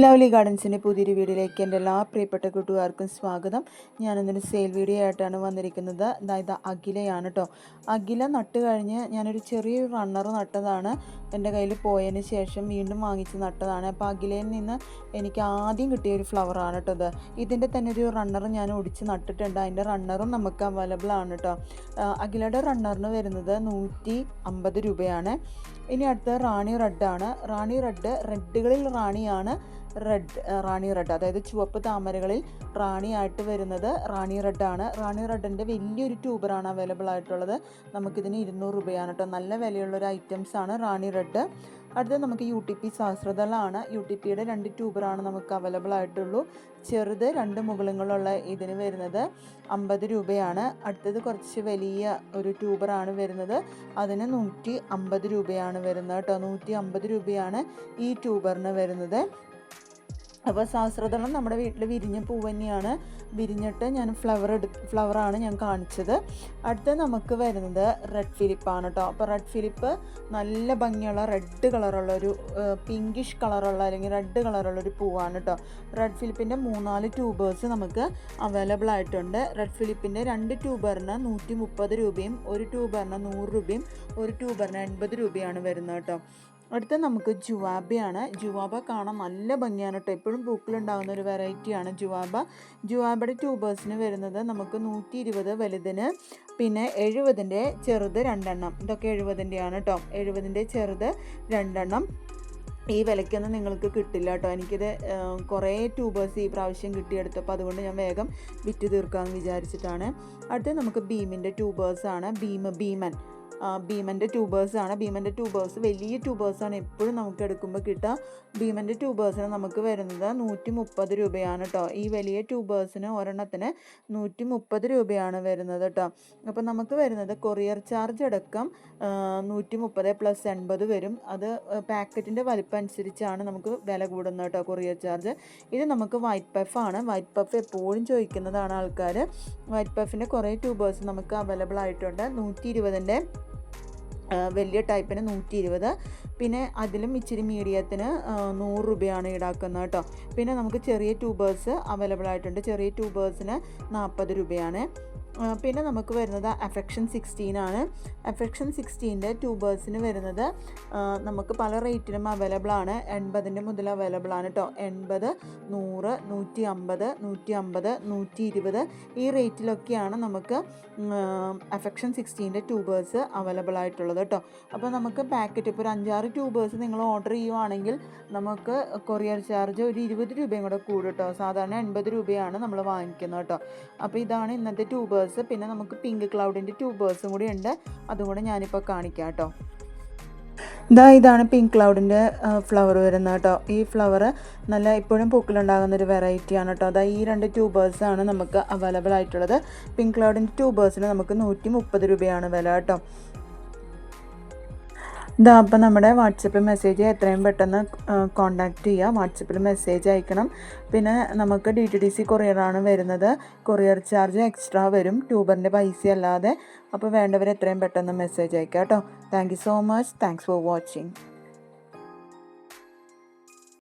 Lovely ഗാർഡൻസിന്റെ പുതിയൊരു വീഡിയോയിലേക്ക് എന്റെ എല്ലാ പ്രിയപ്പെട്ട കൂട്ടുകാർക്കും സ്വാഗതം. ഞാനിന്നൊരു സെയിൽ വീഡിയോ ആയിട്ടാണ് വന്നിരിക്കുന്നത്. അതായത് അഖിലയാണ് കേട്ടോ അഖില നട്ട് കഴിഞ്ഞ് ഞാനൊരു ചെറിയ റണ്ണർ നട്ടതാണ്. എന്റെ കയ്യിൽ പോയതിന് ശേഷം വീണ്ടും വാങ്ങിച്ച് നട്ടതാണ്. അപ്പോൾ അഖിലയിൽ നിന്ന് എനിക്ക് ആദ്യം കിട്ടിയ ഒരു ഫ്ലവറാണ് കേട്ടോ ഇത്. ഇതിന്റെ തന്നെ ഒരു റണ്ണർ ഞാൻ ഒടിച്ച് നട്ടിട്ടുണ്ട്. അതിന്റെ റണ്ണറും നമുക്ക് അവൈലബിൾ ആണ് കേട്ടോ അഖിലയുടെ റണ്ണറിന് വരുന്നത് നൂറ്റി അമ്പത് രൂപയാണ്. ഇനി അടുത്ത റാണി റെഡാണ് റാണി റെഡ് റെഡുകളിൽ റാണിയാണ്. റെഡ് റാണി റെഡ് അതായത് ചുവപ്പ് താമരകളിൽ റാണിയായിട്ട് വരുന്നത് റാണി റെഡാണ് റാണി റെഡിന്റെ വലിയൊരു ട്യൂബറാണ് അവൈലബിൾ ആയിട്ടുള്ളത്. നമുക്കിതിന് ഇരുന്നൂറ് രൂപയാണ് കേട്ടോ നല്ല വിലയുള്ള ഒരു ഐറ്റംസ് ആണ് റാണി റെഡ് അടുത്തത് നമുക്ക് യു ടി പി സഹസ്രതലാണ് യു ടി പിയുടെ രണ്ട് ട്യൂബറാണ് നമുക്ക് അവൈലബിൾ ആയിട്ടുള്ളൂ. ചെറുത് രണ്ട് മുകളിലുള്ള ഇതിന് വരുന്നത് അമ്പത് രൂപയാണ്. അടുത്തത് കുറച്ച് വലിയ ഒരു ട്യൂബറാണ് വരുന്നത്. അതിന് നൂറ്റി അമ്പത് രൂപയാണ് വരുന്നത് കേട്ടോ നൂറ്റി അമ്പത് രൂപയാണ് ഈ ട്യൂബറിന് വരുന്നത്. അപ്പോൾ സഹസ്രദളം നമ്മുടെ വീട്ടിൽ വിരിഞ്ഞ പൂവ് തന്നെയാണ്. വിരിഞ്ഞിട്ട് ഞാൻ ഫ്ലവർ എടു ഫ്ലവറാണ് ഞാൻ കാണിച്ചത്. അടുത്ത നമുക്ക് വരുന്നത് റെഡ് ഫിലിപ്പാണ് കേട്ടോ അപ്പോൾ റെഡ് ഫിലിപ്പ് നല്ല ഭംഗിയുള്ള റെഡ് കളറുള്ള ഒരു പിങ്കിഷ് കളറുള്ള അല്ലെങ്കിൽ റെഡ് കളറുള്ള ഒരു പൂവാണ് കേട്ടോ റെഡ് ഫിലിപ്പിന്റെ മൂന്നാൽ ട്യൂബേഴ്സ് നമുക്ക് അവൈലബിൾ ആയിട്ടുണ്ട്. റെഡ് ഫിലിപ്പിന്റെ രണ്ട് ട്യൂബറിന് നൂറ്റി മുപ്പത് രൂപയും ഒരു ട്യൂബറിന് നൂറ് രൂപയും ഒരു ട്യൂബറിന് എൺപത് രൂപയാണ് വരുന്നത് കേട്ടോ അടുത്ത നമുക്ക് ജുവാബയാണ്. ജുവാബ കാണാൻ നല്ല ഭംഗിയാണ് കേട്ടോ എപ്പോഴും പൂക്കളുണ്ടാകുന്ന ഒരു വെറൈറ്റിയാണ് ജുവാബ. ജുവാബയുടെ ട്യൂബേഴ്സിന് വരുന്നത് നമുക്ക് നൂറ്റി ഇരുപത് വലുതിന് പിന്നെ എഴുപതിന്റെ ചെറുത് രണ്ടെണ്ണം. ഇതൊക്കെ എഴുപതിന്റെയാണ് കേട്ടോ എഴുപതിന്റെ ചെറുത് രണ്ടെണ്ണം. ഈ വിലയ്ക്കൊന്നും നിങ്ങൾക്ക് കിട്ടില്ല കേട്ടോ എനിക്കിത് കുറേ ട്യൂബേഴ്സ് ഈ പ്രാവശ്യം കിട്ടിയെടുത്തപ്പോൾ അതുകൊണ്ട് ഞാൻ വേഗം വിറ്റ് തീർക്കാമെന്ന് വിചാരിച്ചിട്ടാണ്. അടുത്ത് നമുക്ക് ബീമിന്റെ ട്യൂബേഴ്സാണ് ഭീമൻ. ആ, ഭീമന്റെ ട്യൂബേഴ്സാണ് ഭീമന്റെ ട്യൂബേഴ്സ് വലിയ ട്യൂബേഴ്സാണ് എപ്പോഴും നമുക്ക് എടുക്കുമ്പോൾ കിട്ടുക. ഭീമന്റെ ട്യൂബേഴ്സിന് നമുക്ക് വരുന്നത് നൂറ്റി മുപ്പത് രൂപയാണ് കേട്ടോ ഈ വലിയ ട്യൂബേഴ്സിന് ഒരെണ്ണത്തിന് നൂറ്റി മുപ്പത് രൂപയാണ് വരുന്നത് കേട്ടോ അപ്പോൾ നമുക്ക് വരുന്നത് കൊറിയർ ചാർജ് അടക്കം നൂറ്റി മുപ്പത് പ്ലസ് എൺപത് വരും. അത് പാക്കറ്റിന്റെ വലിപ്പം അനുസരിച്ചാണ് നമുക്ക് വില കൂടുന്നത് കേട്ടോ കൊറിയർ ചാർജ് ഇത് നമുക്ക് വൈറ്റ് പഫാണ് വൈറ്റ് പഫ് എപ്പോഴും ചോദിക്കുന്നതാണ് ആൾക്കാർ വൈറ്റ് പഫിന്റെ കുറേ ട്യൂബേഴ്സ് നമുക്ക് അവൈലബിൾ ആയിട്ടുണ്ട്. നൂറ്റി ഇരുപതിന്റെ വലിയ ടൈപ്പിന് നൂറ്റി ഇരുപത് പിന്നെ അതിലും ഇച്ചിരി മീഡിയത്തിന് നൂറ് രൂപയാണ് ഈടാക്കുന്നത് കേട്ടോ. പിന്നെ നമുക്ക് ചെറിയ ട്യൂബേഴ്സ് അവൈലബിൾ ആയിട്ടുണ്ട്. ചെറിയ ട്യൂബേഴ്സിന് നാൽപ്പത് രൂപയാണ്. പിന്നെ നമുക്ക് വരുന്നത് അഫെക്ഷൻ സിക്സ്റ്റീൻ ആണ്. അഫെക്ഷൻ സിക്സ്റ്റീന്റെ ട്യൂബേഴ്സിന് വരുന്നത് നമുക്ക് പല റേറ്റിലും അവൈലബിൾ ആണ്. എൺപതിന്റെ മുതൽ അവൈലബിൾ ആണ് കേട്ടോ എൺപത് നൂറ് നൂറ്റി അമ്പത് നൂറ്റി അമ്പത് നൂറ്റി ഇരുപത് ഈ റേറ്റിലൊക്കെയാണ് നമുക്ക് അഫെക്ഷൻ സിക്സ്റ്റീന്റെ ട്യൂബേഴ്സ് അവൈലബിൾ ആയിട്ടുള്ളത് കേട്ടോ അപ്പോൾ നമുക്ക് പാക്കറ്റ് ഇപ്പോൾ ഒരു അഞ്ചാറ് ട്യൂബേഴ്സ് നിങ്ങൾ ഓർഡർ ചെയ്യുവാണെങ്കിൽ നമുക്ക് കൊറിയർ ചാർജ് ഒരു ഇരുപത് രൂപയും കൂടെ കൂടും കേട്ടോ സാധാരണ എൺപത് രൂപയാണ് നമ്മൾ വാങ്ങിക്കുന്നത് കേട്ടോ അപ്പോൾ ഇതാണ് ഇന്നത്തെ ട്യൂബേഴ്സ് പിന്നെ നമുക്ക് പിങ്ക് ക്ലൗഡിന്റെ ടു ബേഴ്സും കൂടി ഉണ്ട്. അതും കൂടെ ഞാനിപ്പോൾ കാണിക്കാം കേട്ടോ. ഇതാ ഇതാണ് പിങ്ക് ക്ലൗഡിന്റെ ഫ്ലവർ വരുന്നത് കേട്ടോ. ഈ ഫ്ലവർ നല്ല ഇപ്പോഴും പൂക്കളുണ്ടാകുന്ന ഒരു വെറൈറ്റിയാണ് കേട്ടോ. അതാ ഈ രണ്ട് ട്യൂബേഴ്സാണ് നമുക്ക് അവൈലബിൾ ആയിട്ടുള്ളത്. പിങ്ക് ക്ലൗഡിന്റെ ട്യൂബേഴ്സിന് നമുക്ക് നൂറ്റി മുപ്പത് രൂപയാണ് വില കേട്ടോ. ഇതാ അപ്പം നമ്മുടെ വാട്സപ്പിൽ മെസ്സേജ് എത്രയും പെട്ടെന്ന് കോണ്ടാക്ട് ചെയ്യുക വാട്സപ്പിൽ മെസ്സേജ് അയക്കണം. പിന്നെ നമുക്ക് ഡി ടി ഡി സി കൊറിയറാണ് വരുന്നത്. കൊറിയർ ചാർജ് എക്സ്ട്രാ വരും. ട്യൂബറിന്റെ പൈസ അല്ലാതെ. അപ്പോൾ വേണ്ടവർ എത്രയും പെട്ടെന്ന് മെസ്സേജ് അയക്കാം കേട്ടോ. Thank you so much thanks for watching